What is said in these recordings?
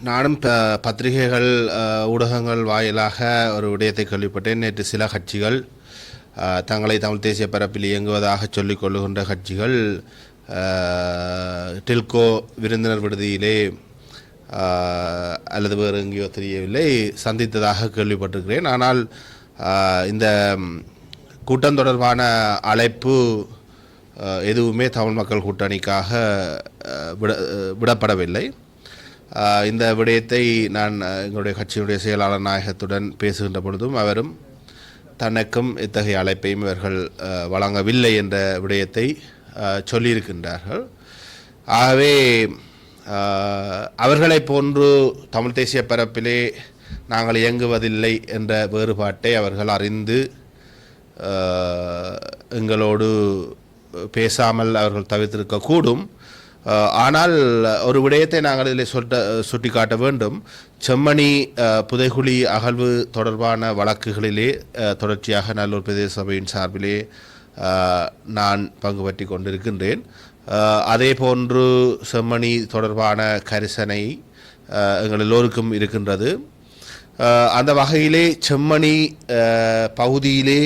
நானும் ப- பத்திரிகைகள் ஊடகங்கள் வாயிலாக ஒரு விடயத்தை கேள்விப்பட்டேன். நேற்று சில கட்சிகள் தங்களை தமிழ் தேசிய பரப்பில் இயங்குவதாக சொல்லிக் கொள்ளுகின்ற கட்சிகள் டில்கோ விருந்தினர் விடுதியிலே அல்லது வேறு எங்கேயோ தெரியவில்லை சந்தித்ததாக கேள்விப்பட்டிருக்கிறேன். ஆனால் இந்த கூட்டம் தொடர்பான அழைப்பு எதுவுமே தமிழ் மக்கள் கூட்டணிக்காக விட விடப்படவில்லை. இந்த விடயத்தை நான் எங்களுடைய கட்சியினுடைய செயலாளர் நாயகத்துடன் பேசுகின்ற பொழுதும் அவரும் தனக்கும் இத்தகைய அழைப்பையும் இவர்கள் வழங்கவில்லை என்ற விடயத்தை சொல்லியிருக்கின்றார்கள். ஆகவே அவர்களை அவர்களைப் போன்று தமிழ் தேசிய பரப்பிலே நாங்கள் இயங்குவதில்லை என்ற வேறுபாட்டை அவர்கள் அறிந்து எங்களோடு பேசாமல் அவர்கள் தவிர்த்திருக்கக்கூடும் ஆனால் ஒரு விடயத்தை நாங்கள் இதில் சொல்ல சுட்டிக்காட்ட வேண்டும். செம்மணி புதைகுழி அகழ்வு தொடர்பான வழக்குகளிலே தொடர்ச்சியாக நல்லூர் பிரதேச சபையின் சார்பிலே நான் பங்கு பற்றி கொண்டிருக்கின்றேன். அதே போன்று செம்மணி தொடர்பான கரிசனை எங்கள் எல்லோருக்கும் இருக்கின்றது. அந்த வகையிலே செம்மணி பகுதியிலே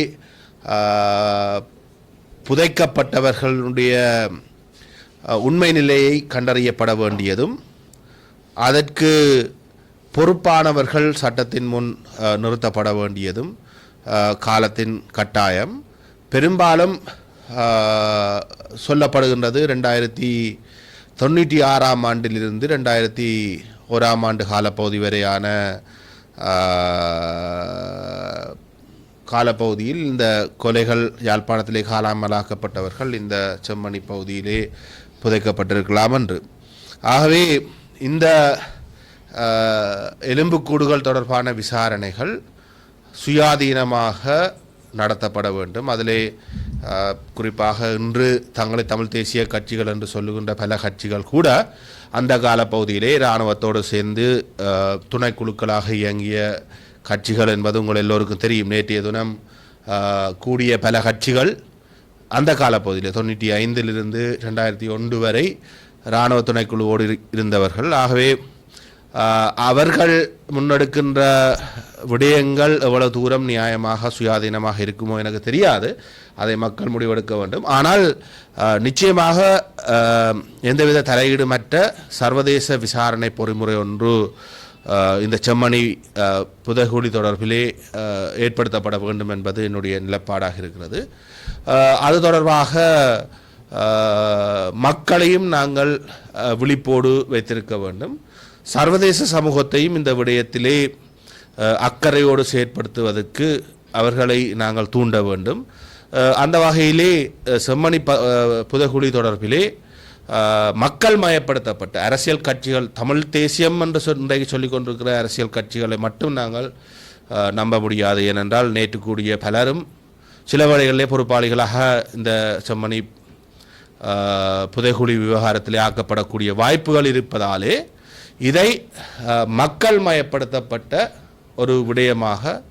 புதைக்கப்பட்டவர்களுடைய உண்மை நிலையை கண்டறியப்பட வேண்டியதும் அதற்கு பொறுப்பானவர்கள் சட்டத்தின் முன் நிறுத்தப்பட வேண்டியதும் காலத்தின் கட்டாயம். பெரும்பாலும் சொல்லப்படுகின்றது ரெண்டாயிரத்தி தொண்ணூற்றி ஆறாம் ஆண்டிலிருந்து ரெண்டாயிரத்தி ஓராம் ஆண்டு காலப்பகுதி வரையான காலப்பகுதியில் இந்த கொலைகள் யாழ்ப்பாணத்திலே காலாமலாக்கப்பட்டவர்கள் இந்த செம்மணி பகுதியிலே புதைக்கப்பட்டிருக்கலாம் என்று ஆகவே இந்த எலும்புக்கூடுகள் தொடர்பான விசாரணைகள் சுயாதீனமாக நடத்தப்பட வேண்டும். அதிலே குறிப்பாக இன்று தங்களை தமிழ் தேசிய கட்சிகள் என்று சொல்லுகின்ற பல கட்சிகள் கூட அந்த காலப்பகுதியிலே இராணுவத்தோடு சேர்ந்து துணைக்குழுக்களாக இயங்கிய கட்சிகள் என்பது உங்கள் எல்லோருக்கும் தெரியும். நேற்றைய தினம் கூடிய பல கட்சிகள் அந்த காலப்பகுதியில் தொண்ணூற்றி ஐந்திலிருந்து ரெண்டாயிரத்தி ஒன்று வரை இராணுவ துணைக்குழுவோடு இருந்தவர்கள். ஆகவே அவர்கள் முன்னெடுக்கின்ற விடயங்கள் எவ்வளவு தூரம் நியாயமாக சுயாதீனமாக இருக்குமோ எனக்கு தெரியாது. அதை மக்கள் முடிவெடுக்க வேண்டும். ஆனால் நிச்சயமாக எந்தவித தலையீடுமற்ற சர்வதேச விசாரணை பொறிமுறை ஒன்று இந்த செம்மணி புதகுடி தொடர்பிலே ஏற்படுத்தப்பட வேண்டும் என்பது என்னுடைய நிலப்பாடாக இருக்கிறது. அது தொடர்பாக மக்களையும் நாங்கள் விழிப்போடு வைத்திருக்க வேண்டும். சர்வதேச சமூகத்தையும் இந்த விடயத்திலே அக்கறையோடு செயற்படுத்துவதற்கு அவர்களை நாங்கள் தூண்ட வேண்டும். அந்த வகையிலே செம்மணி ப அஹ், தொடர்பிலே மக்கள் மயப்படுத்தப்பட்ட அரசியல் கட்சிகள் தமிழ் தேசியம் என்று இன்றைக்கு சொல்லிக் கொண்டிருக்கிற அரசியல் கட்சிகளை மட்டும் நாங்கள் நம்ப முடியாது. ஏனென்றால் நேற்று கூடிய பலரும் சில வழிகளிலே பொறுப்பாளிகளாக இந்த செம்மணி புதைகுழி விவகாரத்திலே ஆக்கப்படக்கூடிய வாய்ப்புகள் இருப்பதாலே இதை மக்கள் மயப்படுத்தப்பட்ட ஒரு விடயமாக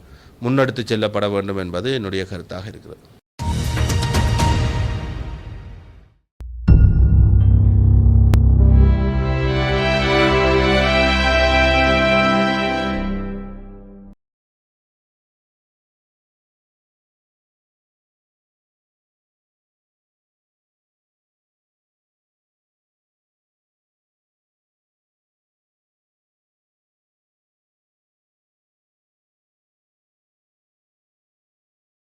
முன்னெடுத்து செல்லப்பட வேண்டும் என்பது என்னுடைய கருத்தாக இருக்கிறது.